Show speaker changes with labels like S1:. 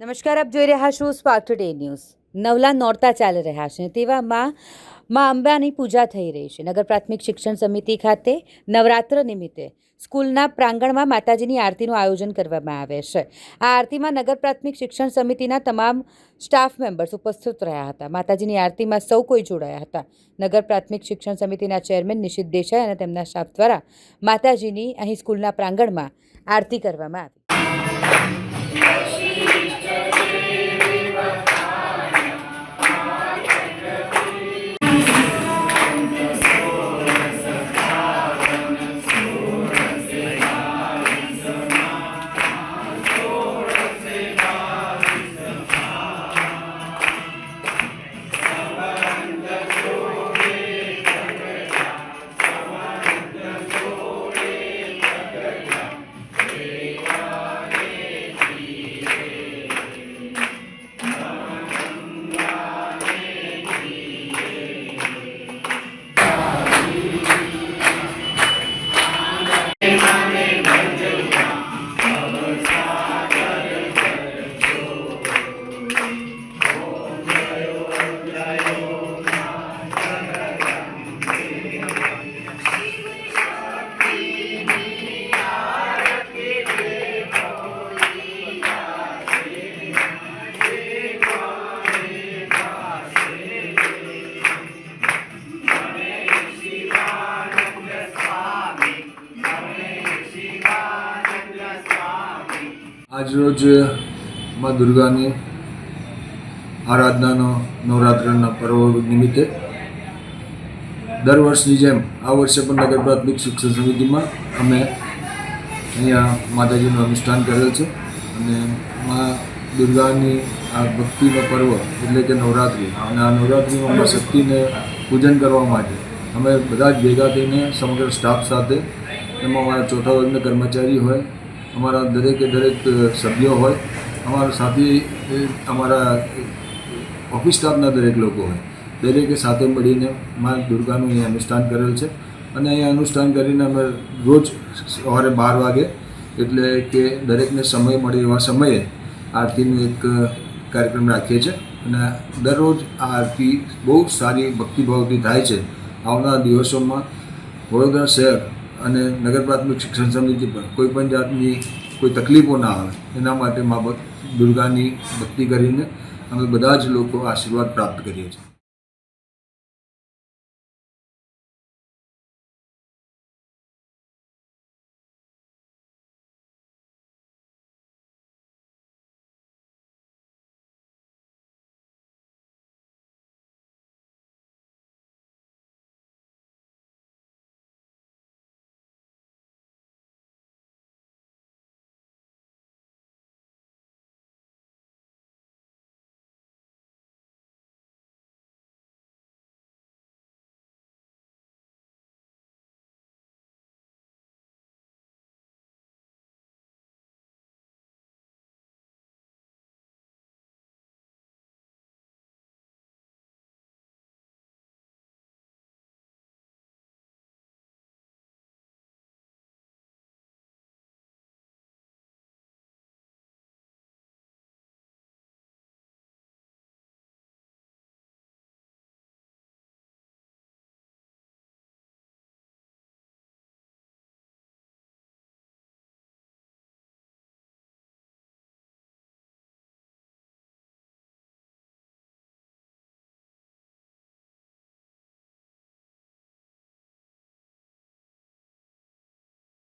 S1: નમસ્કાર, આપ જોઈ રહ્યા છો સ્પાર્ક ટુડે ન્યૂઝ. નવલા નોરતા ચાલી રહ્યા છે. તેવામાં મા અંબાની પૂજા થઈ રહી છે. નગર પ્રાથમિક શિક્ષણ સમિતિ ખાતે નવરાત્ર નિમિત્તે સ્કૂલના પ્રાંગણમાં માતાજીની આરતીનું આયોજન કરવામાં આવે છે. આ આરતીમાં નગર પ્રાથમિક શિક્ષણ સમિતિના તમામ સ્ટાફ મેમ્બર્સ ઉપસ્થિત રહ્યા હતા. માતાજીની આરતીમાં સૌ કોઈ જોડાયા હતા. નગર પ્રાથમિક શિક્ષણ સમિતિના ચેરમેન નિશિત દેસાઈ અને તેમના સ્ટાફ દ્વારા માતાજીની અહીં સ્કૂલના પ્રાંગણમાં આરતી કરવામાં આવી.
S2: આજરોજ મા દુર્ગાની આરાધનાનો નવરાત્રના પર્વ નિમિત્તે દર વર્ષની જેમ આ વર્ષે પણ નગર પ્રાથમિક શિક્ષણ સમિતિમાં અમે અહીંયા માતાજીનું અનુષ્ઠાન કરેલ છે અને મા દુર્ગાની આ ભક્તિનો પર્વ એટલે કે નવરાત્રિ અને આ નવરાત્રિમાં અમે શક્તિને પૂજન કરવા માટે અમે બધા જ ભેગા થઈને સમગ્ર સ્ટાફ સાથે એમાં અમારા ચોથા વર્ગના કર્મચારી હોય અમારા દરેકે દરેક સભ્યો હોય, અમારા સાથી અમારા ઓફિસ સ્ટાફના દરેક લોકો હોય. દરેકે સાથે મળીને મા દુર્ગાનું અહીંયા અનુષ્ઠાન કરેલ છે. અને અહીંયા અનુષ્ઠાન કરીને અમે રોજ સવારે બાર વાગે, એટલે કે દરેકને સમય મળે એવા સમયે આરતીનું એક કાર્યક્રમ રાખીએ છીએ. અને દરરોજ આ આરતી બહુ સારી ભક્તિભાવથી થાય છે. આવનારા દિવસોમાં વડોદરા શહેર અને નગર પ્રાથમિક શિક્ષણ સમિતિ પર કોઈ પણ જાતની કોઈ તકલીફો ના આવે, એના માટે મા દુર્ગાની ભક્તિ કરીને અમે બધા જ લોકો આશીર્વાદ પ્રાપ્ત કરીએ છીએ.